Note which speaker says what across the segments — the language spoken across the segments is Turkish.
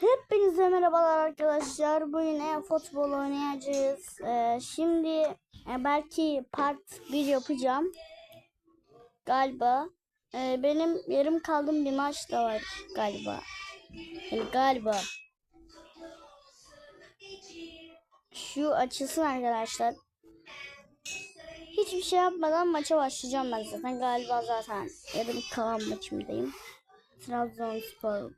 Speaker 1: Hepinize merhabalar arkadaşlar. Bugün e-futbol oynayacağız. Ee, şimdi e, belki part 1 yapacağım. Galiba. Ee, benim yarım kaldığım bir maç da var galiba. Yani galiba. Şu açılsın arkadaşlar. Hiçbir şey yapmadan maça başlayacağım ben zaten. Galiba zaten yarım kalan maçımdayım. Trabzonspor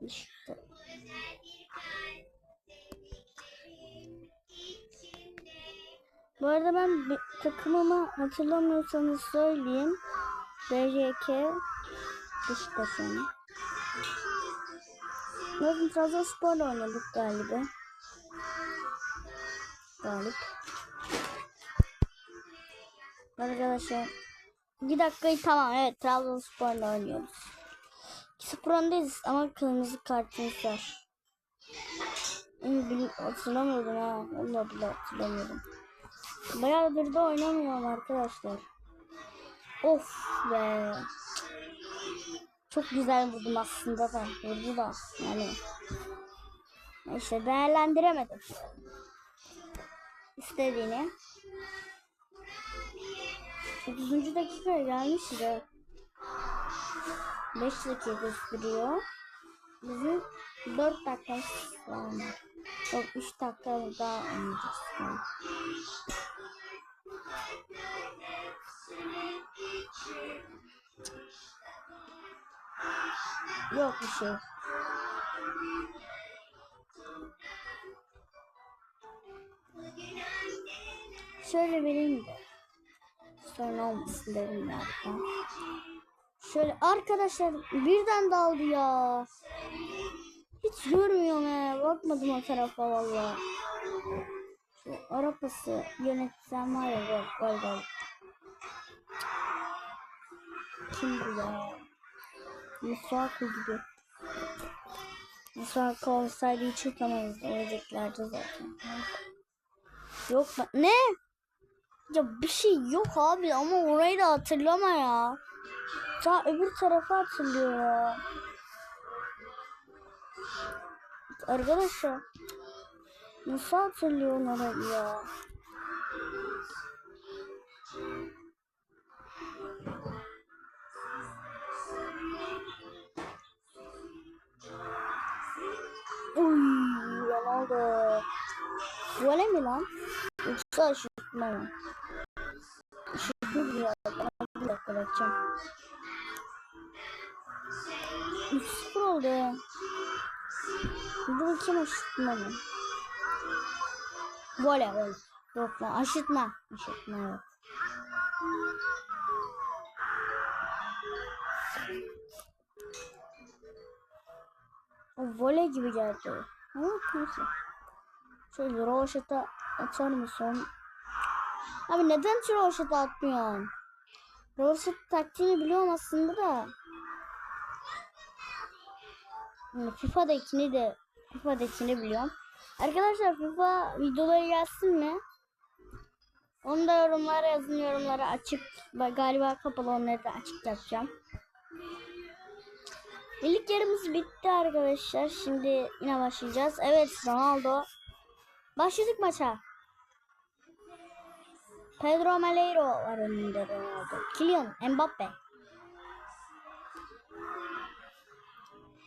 Speaker 1: işte. Bu arada ben takımımı hatırlamıyorsanız söyleyeyim. BJK Beşiktaş yani. Bakın Trabzonspor'la oynadık galiba. Galip. Arkadaşlar bir dakikayı tamam evet Trabzonspor'la oynuyoruz. 2-0 öndeyiz ama kırmızı kartımız var. Hatırlamıyordum ha. Vallahi bile hatırlamıyordum. Bayağıdır da oynamıyorum arkadaşlar. Of be. Çok güzel vurdum aslında da. Vurdu da. Yani. İşte değerlendiremedim. İstediğini. 30. dakikaya gelmişiz. 5 dakika gösteriyor. Bizim 4 dakika var. Yok 3 dakika daha oynayacağız. Yok bir şey. Şöyle vereyim de. Sonra olmasın dedim ya. Şöyle arkadaşlar birden daldı ya. Hiç görmüyorum he. Bakmadım o tarafa valla. Şu arabası yönetsem var ya gol gol gol. Kim bu ya? Musako gibi. Musako olsaydı hiç yutamayız. Öleceklerdi zaten. Yok ben... Ne? Ya bir şey yok abi ama orayı da hatırlama ya. Ta öbür tarafa atılıyor ya. Arkadaşlar. Nasıl hatırlıyor orayı ya? Uy, Ronaldo. Vole mi lan? Yoksa aşırtma mı? Diyor. Bir dakika bakacağım. 3-0 oldu ya. Dur bakayım mı? Vole vole. Yok lan aşırtma. Aşırtma yok. O voley gibi geldi. Ama neyse. Şöyle roşeta atar mısın? Abi neden hiç roşeta atmıyorsun? Roşet taktiğini biliyorum aslında da. Yani FIFA'dakini de FIFA'dakini biliyorum. Arkadaşlar FIFA videoları gelsin mi? Onu da yorumlara yazın yorumlara açık. Ba- Galiba kapalı onları da açık yapacağım. İlk yarımız bitti arkadaşlar. Şimdi yine başlayacağız. Evet Ronaldo. Başladık maça. Pedro Meleiro var önünde Ronaldo. Kylian Mbappe.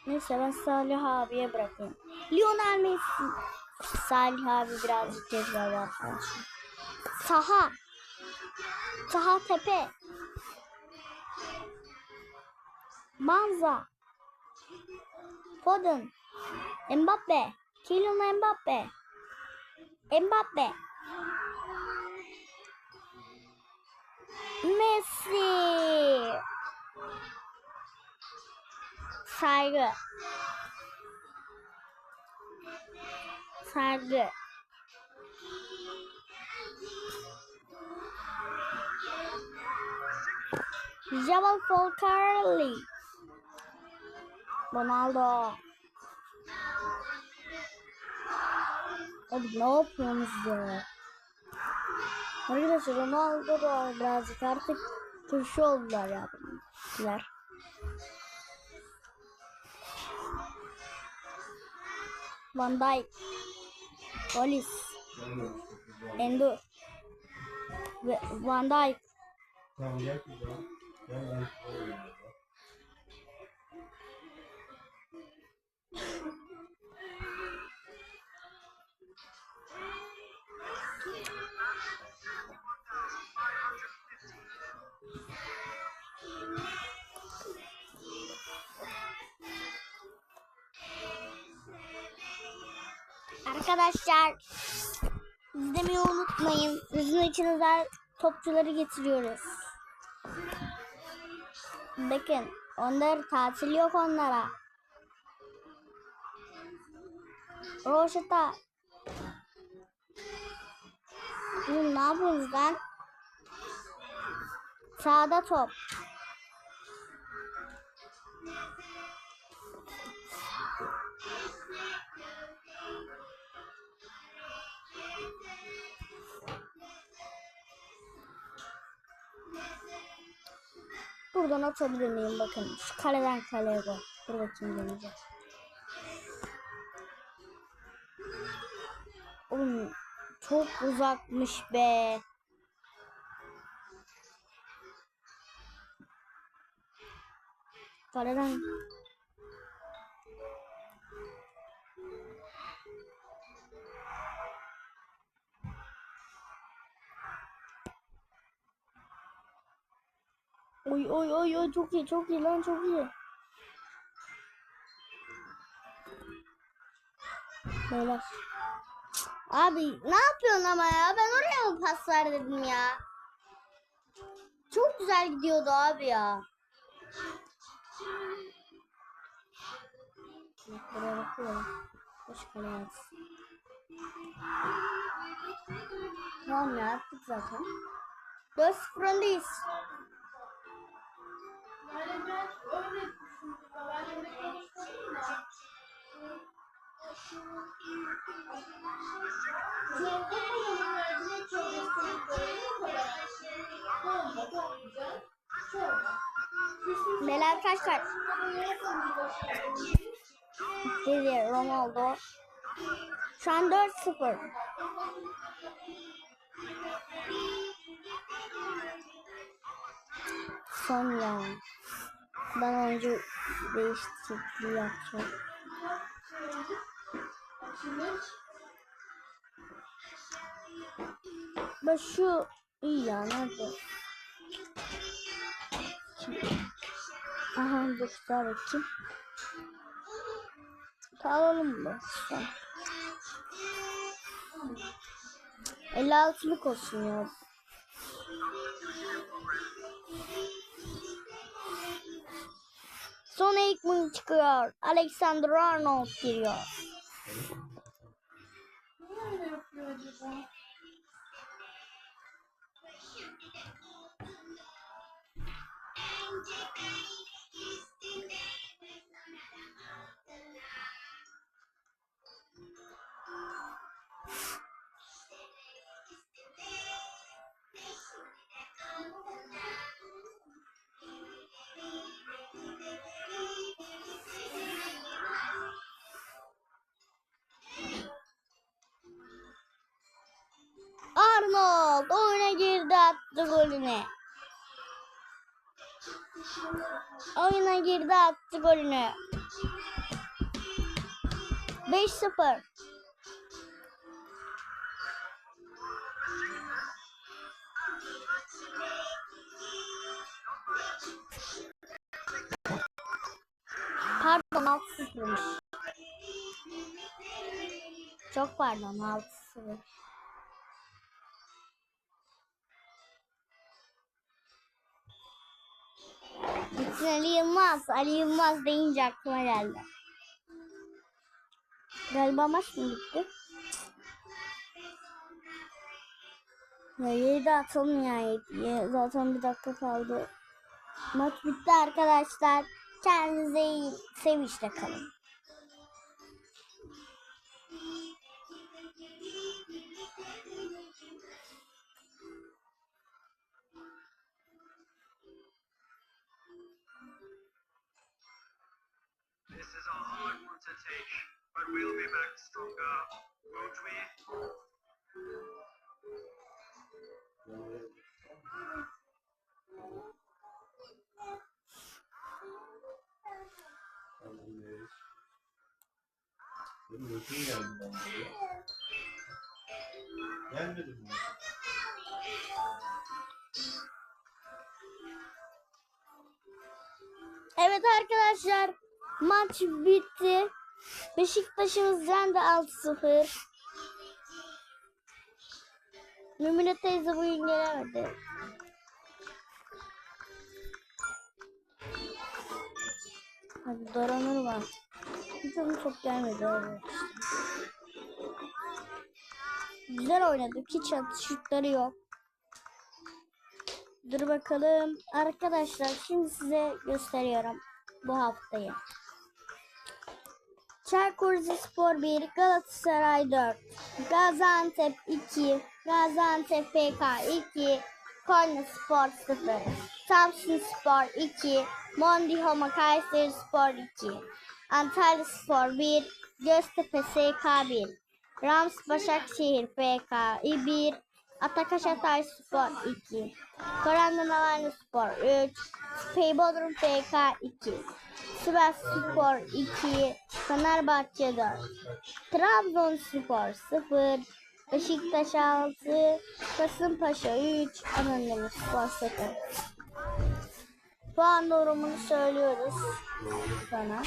Speaker 1: Neyse ben Salih abiye bırakayım. Lionel Messi. Salih abi birazcık cezalı arkadaşlar. Saha. Saha tepe. Banza. Foden. Mbappe. Kylian Mbappe. Mbappe. Saygı. Saygı. Jamal Folcarelli. Ronaldo. Abi ne yapıyorsunuz ya? Arkadaşlar Ronaldo da birazcık artık turşu oldular ya bunlar. Van Dijk. Polis. Endo. Van.
Speaker 2: Tamam gel. Gel
Speaker 1: Arkadaşlar izlemeyi unutmayın. Sizin için özel topçuları getiriyoruz. Bakın onlar tatil yok onlara. Roşeta. Oğlum ne yapıyorsunuz lan? Sağda top. Buradan atabilir miyim bakın. Şu kaleden kaleye gol. Dur bakayım deneyeceğim. Oğlum çok uzakmış be. Kaleden Oy oy oy oy çok iyi çok iyi lan çok iyi. Beyler. Abi ne yapıyorsun ama ya? Ben oraya mı pas ver dedim ya? Çok güzel gidiyordu abi ya. Bak Buraya bakıyorum. Kaleye atsın. Tamam ya yaptık zaten. 4-0 öndeyiz.
Speaker 3: Ben öyle
Speaker 1: kaç kaç? Dedi Ronaldo. Şu an 4-0. Son ya. Ben oyuncu değişikliği yapacağım. Ben şu iyi ya nerede? Aha dur daha bakayım. Alalım mı? Son. 56'lık olsun ya. Son Aikman çıkıyor. Alexander Arnold giriyor. Golünü. Oyuna girdi attı golünü. 5-0. Pardon 6-0'mış. Çok pardon 6-0. Gitsin Ali Yılmaz. Ali Yılmaz deyince aklıma geldi. Galiba maç mı bitti? Ya yedi atalım ya yedi. Zaten bir dakika kaldı. Maç bitti arkadaşlar. Kendinize iyi sevinçle kalın.
Speaker 4: İs a hard one to take, but we'll be back stronger, won't we?
Speaker 2: Benim mi?
Speaker 1: Evet arkadaşlar maç bitti. Beşiktaş'ımız yendi 6-0. Mümine teyze bugün gelemedi. Hadi Doranur var. Hiç onu çok gelmedi. Evet. Güzel oynadık. Hiç atışıkları yok. Dur bakalım. Arkadaşlar şimdi size gösteriyorum bu haftayı. Çaykur Rizespor 1, Galatasaray 4, Gaziantep 2, Gaziantep PK 2, Konya Spor 0, Samsun Spor 2, Mondi Homa Kayseri Spor 2, Antalya Spor 1, Göztepe SK 1, Rams Başakşehir PK 1, Atakaş Hatay Spor 2, Korandan Alanya Spor 3, Spey Bodrum PK 2, Sivas Spor 2, Fenerbahçe 4, Trabzonspor 0, Beşiktaş 6, Kasımpaşa 3, Anadolu Spor 0. Puan durumunu söylüyoruz sana.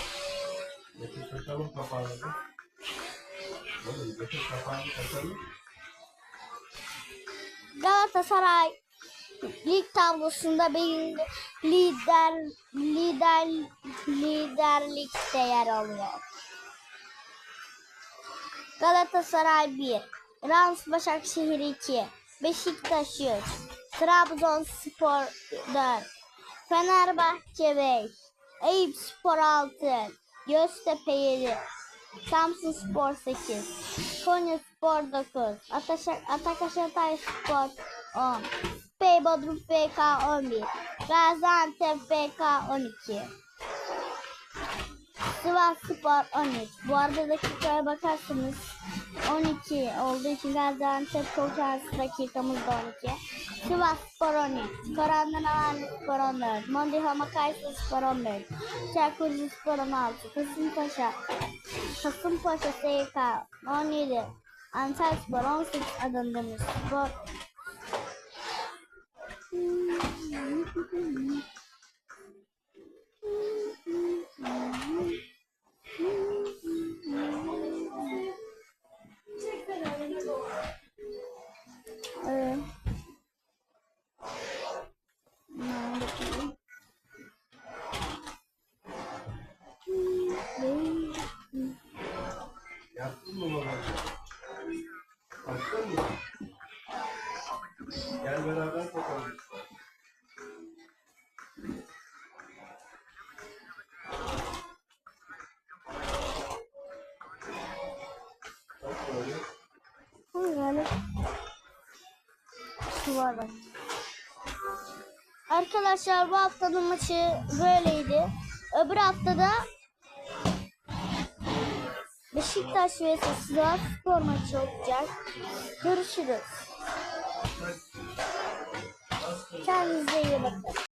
Speaker 1: Galatasaray lig tablosunda bir lider lider liderlikte yer alıyor. Galatasaray 1, Rams Başakşehir 2, Beşiktaş 3, Trabzonspor 4, Fenerbahçe 5, Eyüpspor 6, Göztepe 7, Samsun Spor 8, Konya Spor 9, Ataşak, Atakaş Spor 10, Spey Bodrum FK 11, Gaziantep FK 12, Sivas Spor 13. Bu arada dakikaya bakarsanız 12 olduğu için Gaziantep çok az dakikamız da 12. Sivas Spor 13. Korandan Alanya Spor 14. Mondi Homa Kayseri Spor 15. Çaykur Rizespor 16. Kasımpaşa Kasımpaşa SK 17. Antalya Spor 18. Adana Demirspor Thank you. Şu var bak. Arkadaşlar bu haftanın maçı böyleydi. Öbür haftada Beşiktaş vs Sivas spor maçı olacak. Görüşürüz. Kendinize iyi bakın.